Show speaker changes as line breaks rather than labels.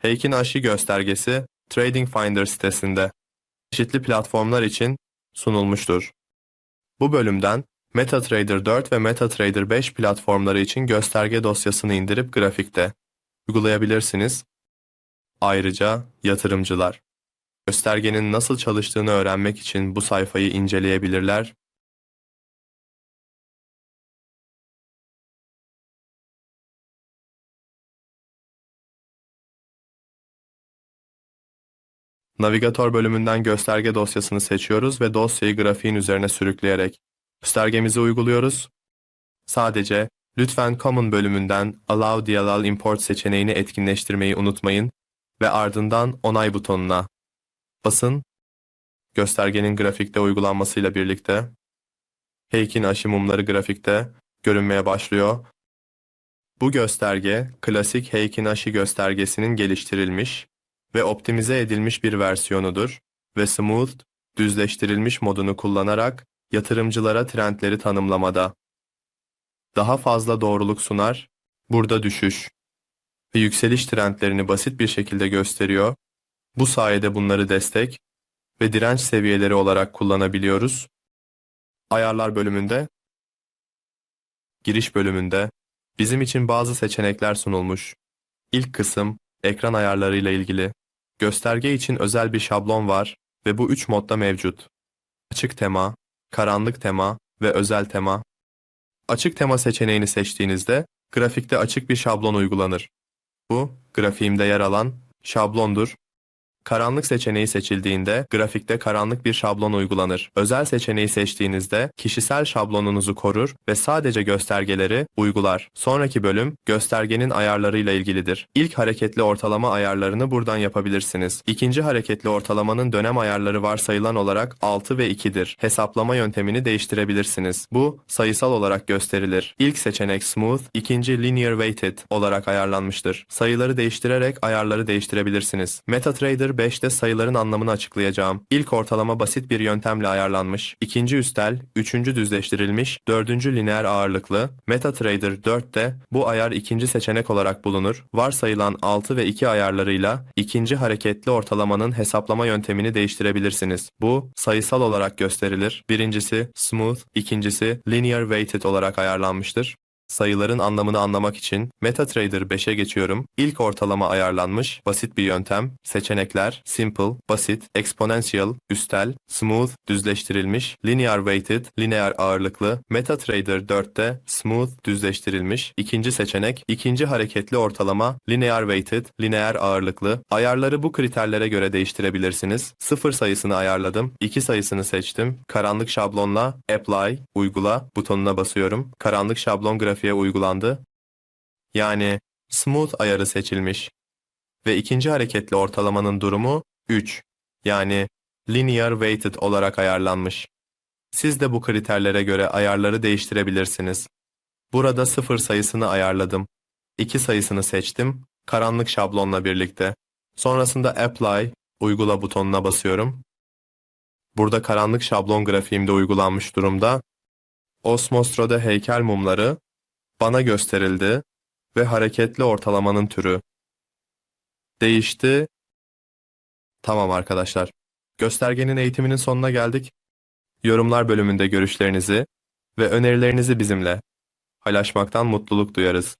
Heikin Aşı göstergesi Trading Finder sitesinde çeşitli platformlar için sunulmuştur. Bu bölümden MetaTrader 4 ve MetaTrader 5 platformları için gösterge dosyasını indirip grafikte uygulayabilirsiniz. Ayrıca yatırımcılar göstergenin nasıl çalıştığını öğrenmek için bu sayfayı inceleyebilirler Navigatör bölümünden gösterge dosyasını seçiyoruz ve dosyayı grafiğin üzerine sürükleyerek göstergemizi uyguluyoruz. Sadece lütfen Common bölümünden Allow DLL Import seçeneğini etkinleştirmeyi unutmayın ve ardından onay butonuna basın. Göstergenin grafikte uygulanmasıyla birlikte Heyk'in aşı mumları grafikte görünmeye başlıyor. Bu gösterge klasik Heyk'in aşı göstergesinin geliştirilmiş ve optimize edilmiş bir versiyonudur ve Smooth, düzleştirilmiş modunu kullanarak yatırımcılara trendleri tanımlamada daha fazla doğruluk sunar, burada düşüş ve yükseliş trendlerini basit bir şekilde gösteriyor. Bu sayede bunları destek ve direnç seviyeleri olarak kullanabiliyoruz. Ayarlar bölümünde, giriş bölümünde bizim için bazı seçenekler sunulmuş. İlk kısım ekran ayarlarıyla ilgili. Gösterge için özel bir şablon var ve bu üç modda mevcut. Açık tema, karanlık tema ve özel tema. Açık tema seçeneğini seçtiğinizde grafikte açık bir şablon uygulanır. Bu, grafiğimde yer alan şablondur Karanlık seçeneği seçildiğinde grafikte karanlık bir şablon uygulanır. Özel seçeneği seçtiğinizde kişisel şablonunuzu korur ve sadece göstergeleri uygular. Sonraki bölüm göstergenin ayarlarıyla ilgilidir. İlk hareketli ortalama ayarlarını buradan yapabilirsiniz. İkinci hareketli ortalamanın dönem ayarları varsayılan olarak 6 ve 2'dir. Hesaplama yöntemini değiştirebilirsiniz. Bu sayısal olarak gösterilir. İlk seçenek Smooth, ikinci Linear Weighted olarak ayarlanmıştır. Sayıları değiştirerek ayarları değiştirebilirsiniz. MetaTrader 5'te sayıların anlamını açıklayacağım. İlk ortalama basit bir yöntemle ayarlanmış, ikinci üstel, üçüncü düzleştirilmiş, dördüncü lineer ağırlıklı, MetaTrader 4'te bu ayar ikinci seçenek olarak bulunur. Varsayılan 6 ve 2 ayarlarıyla ikinci hareketli ortalamanın hesaplama yöntemini değiştirebilirsiniz. Bu sayısal olarak gösterilir. Birincisi smooth, ikincisi linear weighted olarak ayarlanmıştır. Sayıların anlamını anlamak için MetaTrader 5'e geçiyorum. İlk ortalama ayarlanmış, basit bir yöntem, seçenekler, simple, basit, exponential, üstel, smooth, düzleştirilmiş, linear weighted, lineer ağırlıklı, MetaTrader 4'te smooth, düzleştirilmiş, ikinci seçenek, ikinci hareketli ortalama, linear weighted, lineer ağırlıklı. Ayarları bu kriterlere göre değiştirebilirsiniz. Sıfır sayısını ayarladım, 2 sayısını seçtim. Karanlık şablonla apply, uygula butonuna basıyorum. Karanlık şablon grafiği grafiğe uygulandı. Yani smooth ayarı seçilmiş. Ve ikinci hareketli ortalamanın durumu 3. Yani linear weighted olarak ayarlanmış. Siz de bu kriterlere göre ayarları değiştirebilirsiniz. Burada 0 sayısını ayarladım. 2 sayısını seçtim, karanlık şablonla birlikte. Sonrasında Apply, uygula butonuna basıyorum. Burada karanlık şablon grafiğimde uygulanmış durumda. Osmostro'da heykel mumları bana gösterildi ve hareketli ortalamanın türü. Değişti. Tamam arkadaşlar. Göstergenin eğitiminin sonuna geldik. Yorumlar bölümünde görüşlerinizi ve önerilerinizi bizimle paylaşmaktan mutluluk duyarız.